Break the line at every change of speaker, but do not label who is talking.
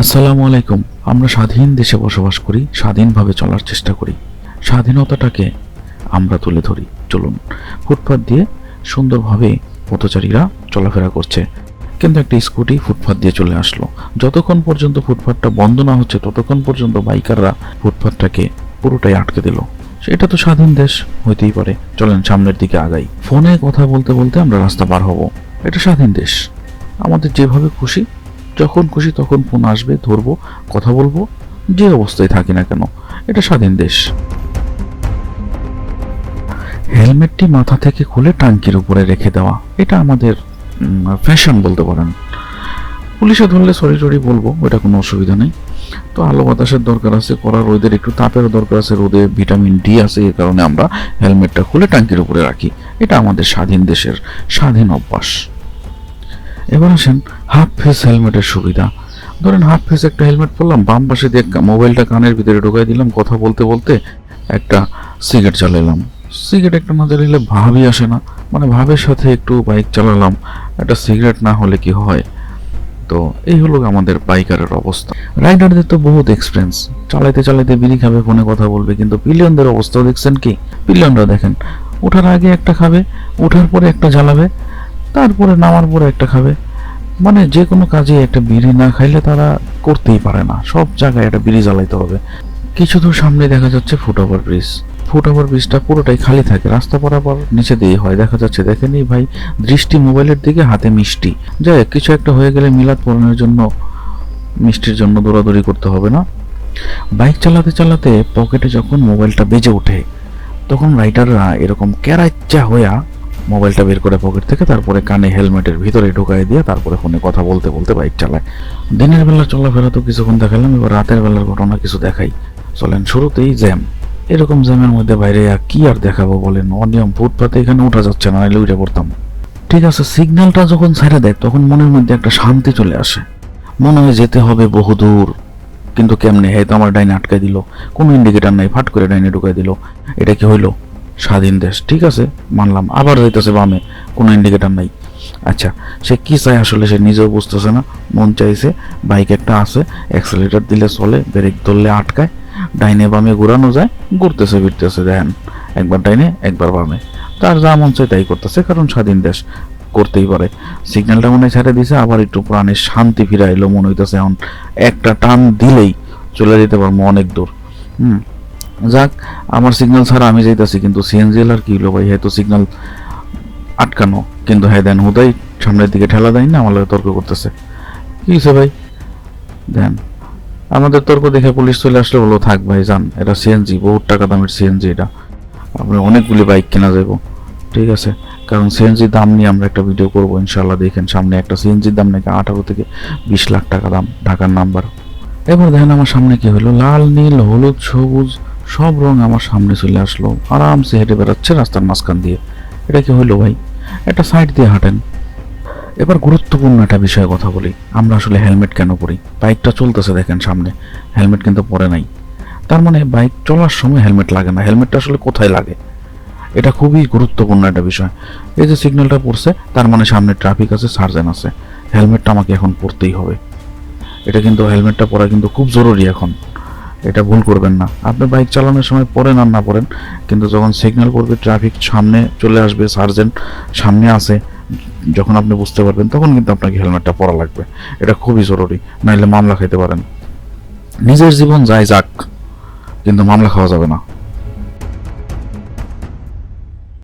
আসসালামু আলাইকুম। আমরা স্বাধীন দেশে বসবাস করি, স্বাধীনভাবে চলার চেষ্টা করি। স্বাধীনতাটাকে আমরা তুলে ধরি। চলুন, ফুটপাত দিয়ে সুন্দরভাবে পথচারীরা চলাফেরা করছে। কিন্তু একটা স্কুটি ফুটপাত দিয়ে চলে আসলো। যতক্ষণ পর্যন্ত ফুটপাতটা বন্ধ না হচ্ছে, ততক্ষণ পর্যন্ত বাইকাররা ফুটপাতটাকে পুরোটাই আটকে দিল। সেটা তো স্বাধীন দেশ, হইতেই পারে। চলেন, সামনের দিকে আগাই। ফোনে কথা বলতে বলতে আমরা রাস্তা পার হব। এটা স্বাধীন দেশ। আমাদের যেভাবে খুশি যখন খুশি তখন ফোন আসবে, ধরবো, কথা বলব, যে অবস্থায় থাকি না কেন, এটা স্বাধীন দেশ। হেলমেটটি মাথা থেকে খুলে টাঙ্কির উপরে রেখে দেওয়া, এটা আমাদের ফ্যাশন বলতে পারেন। পুলিশে ধরলে সরি সরি বলব, ওটা কোনো অসুবিধা নেই। তো আলো বাতাসের দরকার আছে, করার রোদের একটু তাপের দরকার আছে, রোদে ভিটামিন ডি আছে এই কারণে আমরা হেলমেটটা খুলে টাঙ্কির উপরে রাখি। এটা আমাদের স্বাধীন দেশের স্বাধীন অভ্যাস। এবার আসেন হাফ ফেস হেলমেটের সুবিধা। ধরেন হাফ ফেস একটা হেলমেট পরলাম, বাম পাশে দিয়ে মোবাইলটা কানের ভিতরে ঢুকাই দিলাম, কথা বলতে বলতে একটা সিগারেট চালালাম। সিগারেট একটা না জ্বালালে ভাবই আসে না। মানে ভাবের সাথে একটু বাইক চালালাম, একটা সিগারেট না হলে কি হয়? তো এই হলো আমাদের বাইকারের অবস্থা। রাইডারদের তো বহুত এক্সপিরিয়েন্স চালাইতে চালাইতে বিড়ি খাবে, ফোনে কথা বলবে, কিন্তু পিলিয়নদের অবস্থাও দেখছেন কি? পিলিয়নরা দেখেন, ওঠার আগে একটা খাবে, ওঠার পরে একটা জ্বালাবে, তারপরে নামার পরে একটা খাবে। মানে যে কোনো কাজে একটা বিড়ি না খাইলে তারা করতেই পারে না। সব জায়গায় একটা বিড়ি জ্বালাইতে হবে। কিছু দূর সামনে দেখা যাচ্ছে ফুটওভার ব্রিজ। ফুটওভার ব্রিজটা পুরোটাই খালি থাকে, রাস্তা পারাপার নিচে দিয়ে হয়। দেখা যাচ্ছে, দেখেনি ভাই, দৃষ্টি মোবাইলের দিকে, হাতে মিষ্টি। যাই কিছু একটা হয়ে গেলে মিলাদ পূরণের জন্য মিষ্টির জন্য দৌড়াদৌড়ি করতে হবে না। বাইক চালাতে চালাতে পকেটে যখন মোবাইলটা বেজে ওঠে, তখন রাইডাররা এরকম ক্যারাচ্চা হইয়া মোবাইলটা বের করে পকেট থেকে তারপরে কানে হেলমেটের ভিতরে ঢুকাই দিয়ে তারপরে ফোনে কথা বলতে বলতে বাইক চালায়। দিনের বেলা চলাফেরা তো কিছুক্ষণ দেখালাম, এবার রাতের বেলার ঘটনা কিছু দেখাই। চলেন শুরুতেই জ্যাম এরকম জ্যামের মধ্যে বাইরে কি আর দেখাবো বলেন? অনিয়ম, ফুটপাতে এখানে উঠা যাচ্ছে না উঠে পড়তাম। ঠিক আছে সিগন্যালটা যখন ছেড়ে দেয়, তখন মনের মধ্যে একটা শান্তি চলে আসে। মনে হয় যেতে হবে বহুদূর কিন্তু কেমনে? হ্যাঁ তো আমার ডাইনে আটকাই দিল। কোনো ইন্ডিকেটার নাই, ফাট করে ডাইনে ঢুকাই দিল। এটা কি হইল? স্বাধীন দেশ, ঠিক আছে? মানলাম। আবার যাইতেছে বামে, কোনো ইন্ডিকেটার নাই। আচ্ছা সে কি চায় আসলে সে নিজেও বুঝতেছে না। মন চাইছে, বাইক একটা আছে অ্যাক্সেলেটার দিলে চলে ব্রেক ধরলে আটকায়, ডাইনে বামে ঘোরানো যায়, ঘুরতেছে, ফিরতেছে, দেখেন। একবার ডাইনে, একবার বামে। তার যা মন চাই তাই করতেছে, কারণ স্বাধীন দেশ করতেই পারে। সিগন্যালটা মনে ছেড়ে দিছে, আবার একটু প্রাণের শান্তি ফিরে এলো মনে হইতেছে এখন একটা টান দিলেই চলে যেতে পারব অনেক দূর। হুম যাক, আমার সিগন্যাল ছাড়া আমি যাইতাছি, কিন্তু সিএনজি আর কি হলো ভাই? হয়তো সিগন্যাল আটকানো, কিন্তু হ্যাঁ দেন হুদাই সামনের দিকে ঠেলা দেয় না আমার তর্ক করতেছে। কি হয়েছে ভাই? দেন, আমাদের তর্ক দেখে পুলিশ চলে আসলে বলো থাক ভাই, যান, এটা সিএনজি বহুত টাকা দামের সিএনজি এটা। আপনি অনেকগুলি বাইক কেনা যাব ঠিক আছে? কারণ সিএনজির দাম নিয়ে আমরা একটা ভিডিও করব ইনশাল্লাহ দেখেন সামনে একটা সিএনজির দাম নাকি আঠারো থেকে বিশ লাখ টাকা দাম, ঢাকার নাম্বার এবার দেখেন আমার সামনে কি হলো লাল, নীল, হলুদ, সবুজ সব রং আমার সামনে চলে আসলো। আরামসে হেঁটে বেড়াচ্ছে রাস্তার মাঝখান দিয়ে। এটা কি হলো ভাই? একটা সাইড দিয়ে হাঁটেন। এবার গুরুত্বপূর্ণ একটা বিষয়ে কথা বলি। আমরা আসলে হেলমেট কেন পরি? বাইকটা চলতেছে দেখেন সামনে। হেলমেট কিন্তু পরে নাই। তার মানে বাইক চলার সময় হেলমেট লাগে না। হেলমেটটা আসলে কোথায় লাগে? এটা খুবই গুরুত্বপূর্ণ একটা বিষয়। এই যে সিগন্যালটা পড়ছে, তার মানে সামনে ট্রাফিক আছে, সার্জেন আছে। হেলমেটটা আমাকে এখন পরতেই হবে। এটা কিন্তু, হেলমেটটা পরা কিন্তু খুব জরুরি এখন। এটা ভুল করবেন না। আপনি বাইক চালানোর সময় পড়েন আর না পড়েন, কিন্তু যখন সিগন্যাল পড়বে ট্রাফিক সামনে চলে আসবে সার্জেন্ট সামনে আসে যখন আপনি বুঝতে পারবেন, তখন কিন্তু আপনাকে হেলমেটটা পরা লাগবে। এটা খুবই জরুরি নাইলে মামলা খেতে পারেন। নিজের জীবন যায় যাক, কিন্তু মামলা খাওয়া যাবে না।